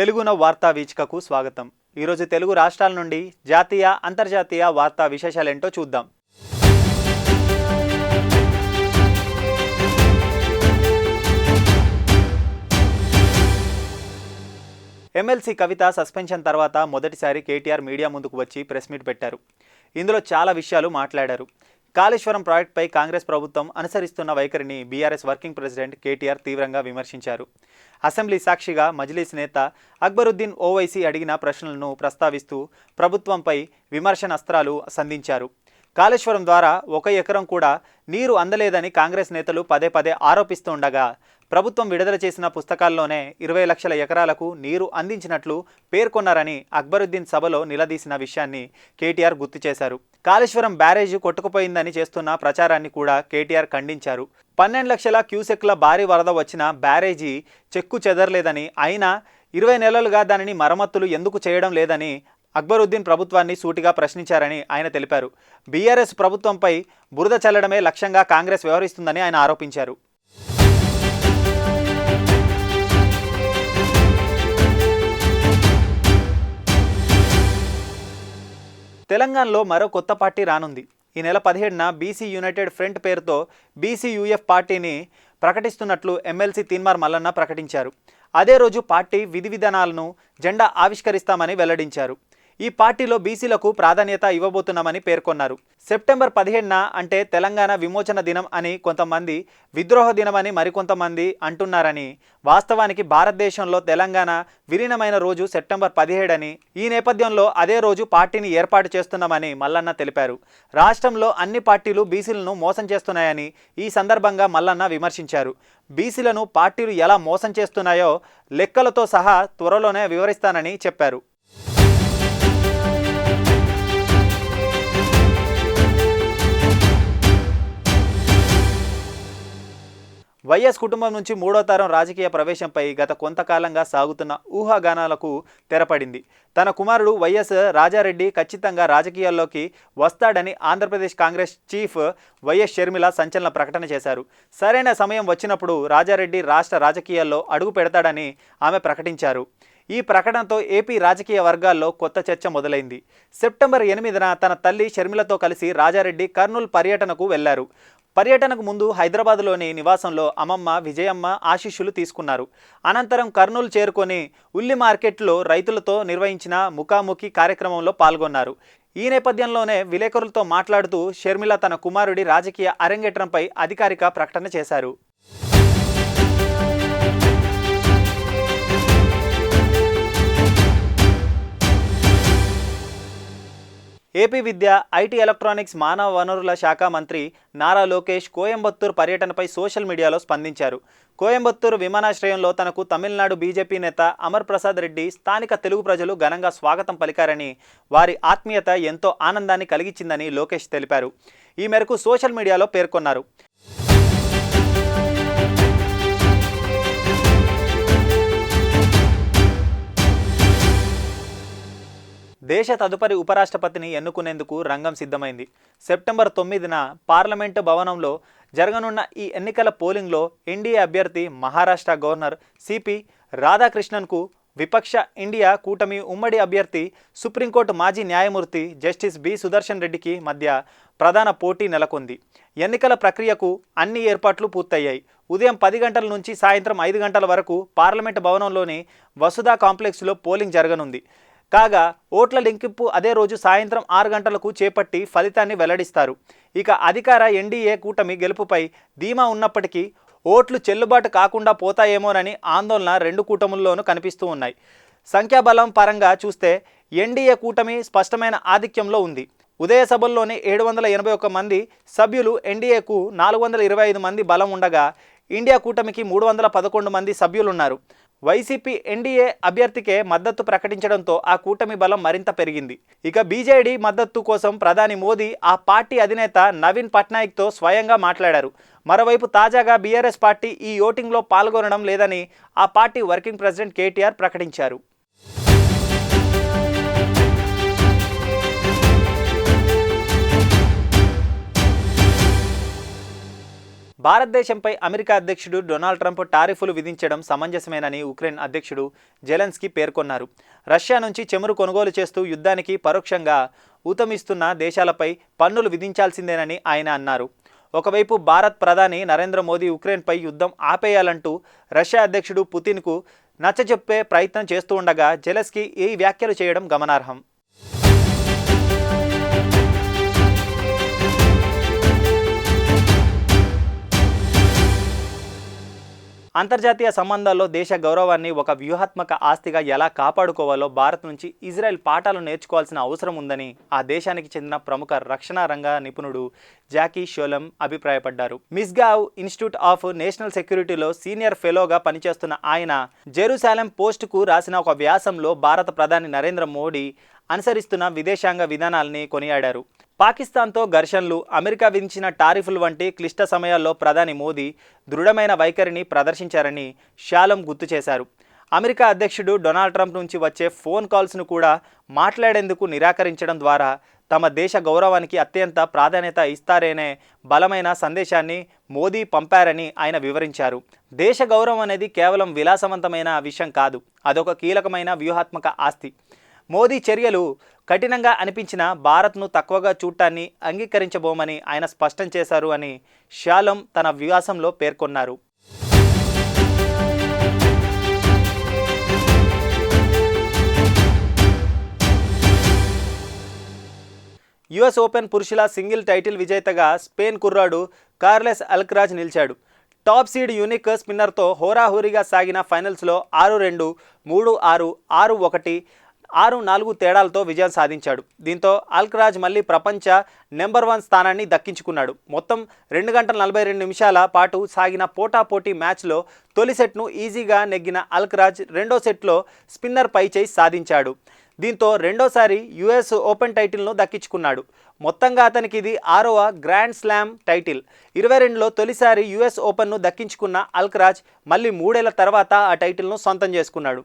తెలుగున వార్తా వీచికకు స్వాగతం. ఈరోజు తెలుగు రాష్ట్రాల నుండి జాతీయ అంతర్జాతీయ వార్తా విశేషాలేంటో చూద్దాం. ఎమ్మెల్సీ కవిత సస్పెన్షన్ తర్వాత మొదటిసారి కేటీఆర్ మీడియా ముందుకు వచ్చి ప్రెస్ మీట్ పెట్టారు. ఇందులో చాలా విషయాలు మాట్లాడారు. కాళేశ్వరం ప్రాజెక్టుపై కాంగ్రెస్ ప్రభుత్వం అనుసరిస్తున్న వైఖరిని బీఆర్ఎస్ వర్కింగ్ ప్రెసిడెంట్ కేటీఆర్ తీవ్రంగా విమర్శించారు. అసెంబ్లీ సాక్షిగా మజ్లీస్ నేత అక్బరుద్దీన్ ఓవైసీ అడిగిన ప్రశ్నలను ప్రస్తావిస్తూ ప్రభుత్వంపై విమర్శనాస్త్రాలు సంధించారు. కాళేశ్వరం ద్వారా ఒక ఎకరం కూడా నీరు అందలేదని కాంగ్రెస్ నేతలు పదే పదే ఆరోపిస్తుండగా ప్రభుత్వం విడుదల చేసిన పుస్తకాల్లోనే ఇరవై లక్షల ఎకరాలకు నీరు అందించినట్లు పేర్కొన్నారని అక్బరుద్దీన్ సభలో నిలదీసిన విషయాన్ని కేటీఆర్ గుర్తు చేశారు. కాళేశ్వరం బ్యారేజ్ కొట్టుకుపోయిందని చేస్తున్న ప్రచారాన్ని కూడా కేటీఆర్ ఖండించారు. పన్నెండు లక్షల క్యూసెక్ల భారీ వరద వచ్చిన బ్యారేజీ చెక్కు చెదరలేదని అయినా ఇరవై నెలలుగా దానిని మరమ్మతులు ఎందుకు చేయడం లేదని అక్బరుద్దీన్ ప్రభుత్వాన్ని సూటిగా ప్రశ్నించారని ఆయన తెలిపారు. బీఆర్ఎస్ ప్రభుత్వంపై బురద చల్లడమే లక్ష్యంగా కాంగ్రెస్ వ్యవహరిస్తుందని ఆయన ఆరోపించారు. తెలంగాణలో మరో కొత్త పార్టీ రానుంది. ఈ నెల పదిహేడున బీసీ యునైటెడ్ ఫ్రంట్ పేరుతో బీసీయూఎఫ్ పార్టీని ప్రకటిస్తున్నట్లు ఎమ్మెల్సీ తీన్మార్ మల్లన్న ప్రకటించారు. అదే రోజు పార్టీ విధి విధానాలను జెండా ఆవిష్కరిస్తామని వెల్లడించారు. ఈ పార్టీలో బీసీలకు ప్రాధాన్యత ఇవ్వబోతున్నామని పేర్కొన్నారు. సెప్టెంబర్ పదిహేడున అంటే తెలంగాణ విమోచన దినం అని కొంతమంది విద్రోహ దినమని మరికొంతమంది అంటున్నారని వాస్తవానికి భారతదేశంలో తెలంగాణ విలీనమైన రోజు సెప్టెంబర్ పదిహేడని ఈ నేపథ్యంలో అదే రోజు పార్టీని ఏర్పాటు చేస్తున్నామని మల్లన్న తెలిపారు. రాష్ట్రంలో అన్ని పార్టీలు బీసీలను మోసం చేస్తున్నాయని ఈ సందర్భంగా మల్లన్న విమర్శించారు. బీసీలను పార్టీలు ఎలా మోసం చేస్తున్నాయో లెక్కలతో సహా త్వరలోనే వివరిస్తానని చెప్పారు. వైఎస్ కుటుంబం నుంచి మూడో తరం రాజకీయ ప్రవేశంపై గత కొంతకాలంగా సాగుతున్న ఊహాగానాలకు తెరపడింది. తన కుమారుడు వైఎస్ రాజారెడ్డి ఖచ్చితంగా రాజకీయాల్లోకి వస్తాడని Andhra Pradesh Congress chief Y S Sharmila సంచలన ప్రకటన చేశారు. సరైన సమయం వచ్చినప్పుడు రాజారెడ్డి రాష్ట్ర రాజకీయాల్లో అడుగు పెడతాడని ఆమె ప్రకటించారు. ఈ ప్రకటనతో ఏపీ రాజకీయ వర్గాల్లో కొత్త చర్చ మొదలైంది. సెప్టెంబర్ ఎనిమిదిన తన తల్లి షర్మిలతో కలిసి రాజారెడ్డి కర్నూలు పర్యటనకు వెళ్ళారు. పర్యటనకు ముందు హైదరాబాద్లోని నివాసంలో అమ్మమ్మ విజయమ్మ ఆశీస్సులు తీసుకున్నారు. అనంతరం కర్నూలు చేరుకొని ఉల్లి మార్కెట్లో రైతులతో నిర్వహించిన ముఖాముఖి కార్యక్రమంలో పాల్గొన్నారు. ఈ నేపథ్యంలోనే విలేకరులతో మాట్లాడుతూ షర్మిల తన కుమారుడి రాజకీయ అరంగేట్రంపై అధికారిక ప్రకటన చేశారు. ఏపీ విద్య ఐటీ ఎలక్ట్రానిక్స్ మానవ వనరుల శాఖ మంత్రి నారా లోకేష్ కోయంబత్తూర్ పర్యటనపై సోషల్ మీడియాలో స్పందించారు. కోయంబత్తూరు విమానాశ్రయంలో తనకు తమిళనాడు బీజేపీ నేత అమర్ ప్రసాద్ రెడ్డి స్థానిక తెలుగు ప్రజలు ఘనంగా స్వాగతం పలికారని వారి ఆత్మీయత ఎంతో ఆనందాన్ని కలిగించిందని లోకేష్ తెలిపారు. ఈ మేరకు సోషల్ మీడియాలో పేర్కొన్నారు. దేశ తదుపరి ఉపరాష్ట్రపతిని ఎన్నుకునేందుకు రంగం సిద్ధమైంది. సెప్టెంబర్ తొమ్మిదిన పార్లమెంటు భవనంలో జరగనున్న ఈ ఎన్నికల పోలింగ్లో ఎన్డీఏ అభ్యర్థి మహారాష్ట్ర గవర్నర్ సిపి రాధాకృష్ణన్కు విపక్ష ఇండియా కూటమి ఉమ్మడి అభ్యర్థి సుప్రీంకోర్టు మాజీ న్యాయమూర్తి జస్టిస్ బి సుదర్శన్ రెడ్డికి మధ్య ప్రధాన పోటీ నెలకొంది. ఎన్నికల ప్రక్రియకు అన్ని ఏర్పాట్లు పూర్తయ్యాయి. ఉదయం పది గంటల నుంచి సాయంత్రం ఐదు గంటల వరకు పార్లమెంటు భవనంలోని వసుధా కాంప్లెక్స్లో పోలింగ్ జరగనుంది. కాగా ఓట్ల లెక్కింపు అదే రోజు సాయంత్రం ఆరు గంటలకు చేపట్టి ఫలితాన్ని వెల్లడిస్తారు. ఇక అధికార ఎన్డీఏ కూటమి గెలుపుపై ధీమా ఉన్నప్పటికీ ఓట్లు చెల్లుబాటు కాకుండా పోతాయేమోనని ఆందోళన రెండు కూటముల్లోనూ కనిపిస్తూ ఉన్నాయి. సంఖ్యాబలం పరంగా చూస్తే ఎన్డీఏ కూటమి స్పష్టమైన ఆధిక్యంలో ఉంది. ఉదయ సభల్లోనే ఏడు వందల ఎనభై ఒక్క మంది సభ్యులు ఎన్డీఏకు నాలుగు వందల ఇరవై ఐదు మంది బలం ఉండగా ఇండియా కూటమికి మూడు వందల పదకొండు మంది సభ్యులున్నారు. వైసీపీ ఎన్డీఏ అభ్యర్థికే మద్దతు ప్రకటించడంతో ఆ కూటమి బలం మరింత పెరిగింది. ఇక బీజేడీ మద్దతు కోసం ప్రధాని మోదీ ఆ పార్టీ అధినేత నవీన్ పట్నాయక్తో స్వయంగా మాట్లాడారు. మరోవైపు తాజాగా బీఆర్ఎస్ పార్టీ ఈ ఓటింగ్లో పాల్గొనడం లేదని ఆ పార్టీ వర్కింగ్ ప్రెసిడెంట్ కేటీఆర్ ప్రకటించారు. భారతదేశంపై అమెరికా అధ్యక్షుడు డొనాల్డ్ ట్రంప్ టారిఫ్లు విధించడం సమంజసమేనని ఉక్రెయిన్ అధ్యక్షుడు జెలెన్స్కీ పేర్కొన్నారు. రష్యా నుంచి చెమురు కొనుగోలు చేస్తూ యుద్ధానికి పరోక్షంగా ఊతమిస్తున్న దేశాలపై పన్నులు విధించాల్సిందేనని ఆయన అన్నారు. ఒకవైపు భారత్ ప్రధాని నరేంద్ర మోదీ ఉక్రెయిన్పై యుద్ధం ఆపేయాలంటూ రష్యా అధ్యక్షుడు పుతిన్కు నచ్చజెప్పే ప్రయత్నం చేస్తూ ఉండగా జెలెస్కీ ఈ వ్యాఖ్యలు చేయడం గమనార్హం. అంతర్జాతీయ సంబంధాల్లో దేశ గౌరవాన్ని ఒక వ్యూహాత్మక ఆస్తిగా ఎలా కాపాడుకోవాలో భారత్ నుంచి ఇజ్రాయెల్ పాఠాలు నేర్చుకోవాల్సిన అవసరం ఉందని ఆ దేశానికి చెందిన ప్రముఖ రక్షణ రంగ నిపుణుడు జాకీ షోలం అభిప్రాయపడ్డారు. మిస్గావ్ ఇన్స్టిట్యూట్ ఆఫ్ నేషనల్ సెక్యూరిటీలో సీనియర్ ఫెలోగా పనిచేస్తున్న ఆయన జెరూసాలెం పోస్టుకు రాసిన ఒక వ్యాసంలో భారత ప్రధాని నరేంద్ర మోడీ అనుసరిస్తున్న విదేశాంగ విధానాల్ని కొనియాడారు. పాకిస్తాన్తో ఘర్షణలు అమెరికా విధించిన టారిఫ్లు వంటి క్లిష్ట సమయాల్లో ప్రధాని మోదీ దృఢమైన వైఖరిని ప్రదర్శించారని షాలం గుర్తు చేశారు. అమెరికా అధ్యక్షుడు డొనాల్డ్ ట్రంప్ నుంచి వచ్చే ఫోన్ కాల్స్ను కూడా మాట్లాడేందుకు నిరాకరించడం ద్వారా తమ దేశ గౌరవానికి అత్యంత ప్రాధాన్యత ఇస్తారనే బలమైన సందేశాన్ని మోదీ పంపారని ఆయన వివరించారు. దేశ గౌరవం అనేది కేవలం విలాసవంతమైన విషయం కాదు అదొక కీలకమైన వ్యూహాత్మక ఆస్తి. మోదీ చర్యలు కఠినంగా అనిపించిన భారత్ను తక్కువగా చూడటాన్ని అంగీకరించబోమని ఆయన స్పష్టం చేశారు అని షాలం తన వ్యాసంలో పేర్కొన్నారు. యుఎస్ ఓపెన్ పురుషుల సింగిల్ టైటిల్ విజేతగా స్పెయిన్ కుర్రాడు కార్లెస్ అల్క్రాజ్ నిలిచాడు. టాప్ సీడ్ యూనిక్ స్పిన్నర్తో హోరాహోరీగా సాగిన ఫైనల్స్లో ఆరు రెండు మూడు ఆరు ఆరు ఒకటి ఆరు నాలుగు తేడాలతో విజయం సాధించాడు. దీంతో అల్క్రాజ్ మళ్ళీ ప్రపంచ నెంబర్ వన్ స్థానాన్ని దక్కించుకున్నాడు. మొత్తం రెండు గంటల నలభై రెండు నిమిషాల పాటు సాగిన పోటాపోటీ మ్యాచ్లో తొలి సెట్ను ఈజీగా నెగ్గిన అల్క్రాజ్ రెండో సెట్లో స్పిన్నర్ పై చేయి సాధించాడు. దీంతో రెండోసారి యుఎస్ ఓపెన్ టైటిల్ను దక్కించుకున్నాడు. మొత్తంగా అతనికి ఇది ఆరవ గ్రాండ్ స్లామ్ టైటిల్. ఇరవై రెండులో తొలిసారి యుఎస్ ఓపెన్ను దక్కించుకున్న అల్క్రాజ్ మళ్ళీ మూడేళ్ళ తర్వాత ఆ టైటిల్ను సొంతం చేసుకున్నాడు.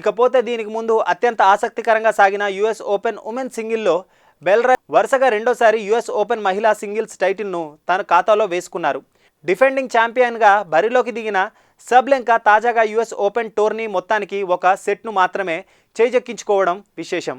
ఇకపోతే దీనికి ముందు అత్యంత ఆసక్తికరంగా సాగిన యుఎస్ ఓపెన్ ఉమెన్ సింగిల్లో బెల్రా వరుసగా రెండోసారి యుఎస్ ఓపెన్ మహిళా సింగిల్స్ టైటిల్ను తన ఖాతాలో వేసుకున్నారు. డిఫెండింగ్ ఛాంపియన్గా బరిలోకి దిగిన సబ్లెంక తాజాగా యుఎస్ ఓపెన్ టోర్నీ మొత్తానికి ఒక సెట్ను మాత్రమే చేజెక్కించుకోవడం విశేషం.